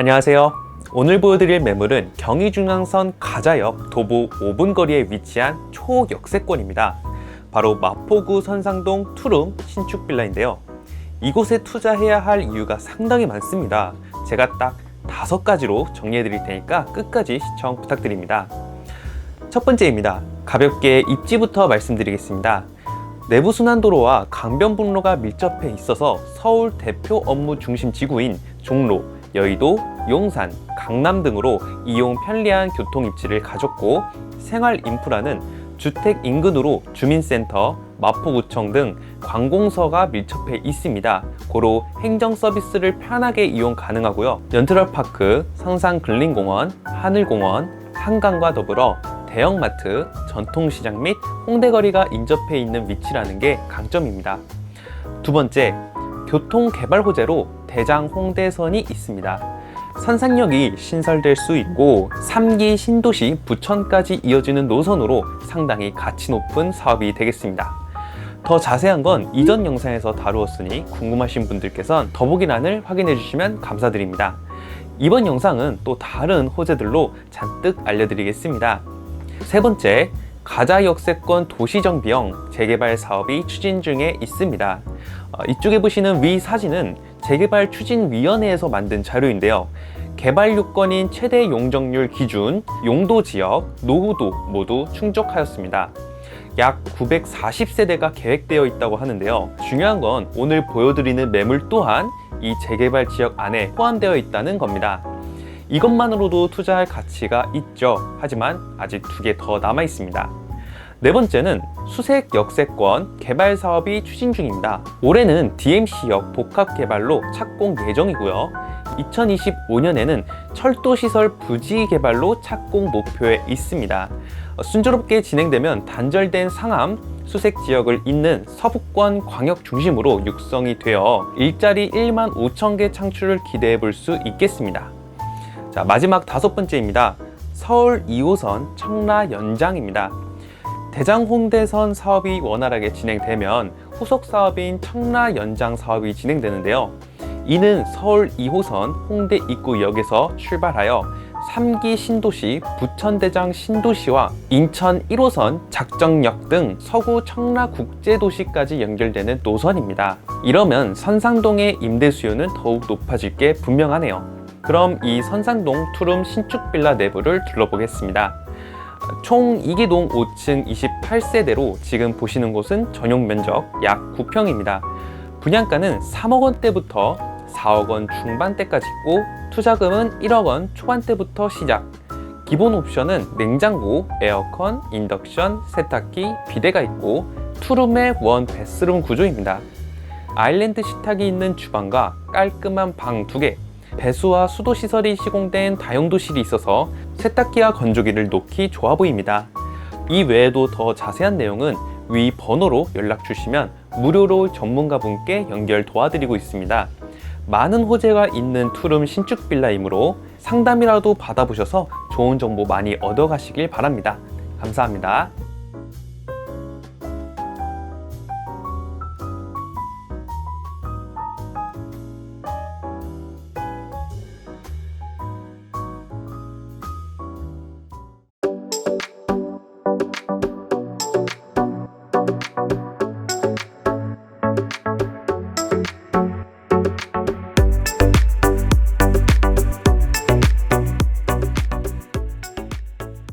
안녕하세요. 오늘 보여드릴 매물은 경의중앙선 가자역 도보 5분 거리에 위치한 초역세권입니다. 바로 마포구 선상동 투룸 신축 빌라인데요. 이곳에 투자해야 할 이유가 상당히 많습니다. 제가 딱 다섯 가지로 정리해 드릴 테니까 끝까지 시청 부탁드립니다. 첫 번째입니다. 가볍게 입지부터 말씀드리겠습니다. 내부 순환도로와 강변북로가 밀접해 있어서 서울 대표 업무 중심 지구인 종로, 여의도, 용산, 강남 등으로 이용 편리한 교통 입지를 가졌고 생활 인프라는 주택 인근으로 주민센터, 마포구청 등 관공서가 밀접해 있습니다. 고로 행정 서비스를 편하게 이용 가능하고요. 연트럴파크, 성산근린공원, 하늘공원, 한강과 더불어 대형마트, 전통시장 및 홍대거리가 인접해 있는 위치라는 게 강점입니다. 두 번째, 교통개발 호재로 대장 홍대선이 있습니다. 선상역이 신설될 수 있고 3기 신도시 부천까지 이어지는 노선으로 상당히 가치 높은 사업이 되겠습니다. 더 자세한 건 이전 영상에서 다루었으니 궁금하신 분들께선 더보기란을 확인해 주시면 감사드립니다. 이번 영상은 또 다른 호재들로 잔뜩 알려드리겠습니다. 세 번째, 가자 역세권 도시정비형 재개발 사업이 추진 중에 있습니다. 어, 이쪽에 보시는 위 사진은 재개발 추진위원회에서 만든 자료인데요. 개발 요건인 최대 용적률 기준, 용도 지역, 노후도 모두 충족하였습니다. 약 940세대가 계획되어 있다고 하는데요. 중요한 건 오늘 보여드리는 매물 또한 이 재개발 지역 안에 포함되어 있다는 겁니다. 이것만으로도 투자할 가치가 있죠. 하지만 아직 두 개 더 남아 있습니다. 네 번째는 수색 역세권 개발 사업이 추진 중입니다. 올해는 DMC역 복합 개발로 착공 예정이고요. 2025년에는 철도 시설 부지 개발로 착공 목표에 있습니다. 어, 순조롭게 진행되면 단절된 상암, 수색 지역을 잇는 서북권 광역 중심으로 육성이 되어 일자리 1만 5천 개 창출을 기대해 볼 수 있겠습니다. 자, 마지막 다섯 번째입니다. 서울 2호선 청라 연장입니다. 대장 홍대선 사업이 원활하게 진행되면 후속 사업인 청라 연장 사업이 진행되는데요. 이는 서울 2호선 홍대 입구역에서 출발하여 3기 신도시 부천대장 신도시와 인천 1호선 작정역 등 서구 청라 국제도시까지 연결되는 노선입니다. 이러면 선상동의 임대 수요는 더욱 높아질 게 분명하네요. 그럼 이 선상동 투룸 신축 빌라 내부를 둘러보겠습니다. 총 2기동 5층 28세대로 지금 보시는 곳은 전용 면적 약 9평입니다. 분양가는 3억 원대부터 4억 원 중반대까지 있고 투자금은 1억 원 초반대부터 시작. 기본 옵션은 냉장고, 에어컨, 인덕션, 세탁기, 비데가 있고 투룸의 원 베스룸 구조입니다. 아일랜드 식탁이 있는 주방과 깔끔한 방두 개, 배수와 수도 시설이 시공된 다용도실이 있어서 세탁기와 건조기를 놓기 좋아 보입니다. 이 외에도 더 자세한 내용은 위 번호로 연락 주시면 무료로 전문가분께 연결 도와드리고 있습니다. 많은 호재가 있는 투룸 신축 빌라이므로 상담이라도 받아보셔서 좋은 정보 많이 얻어가시길 바랍니다. 감사합니다.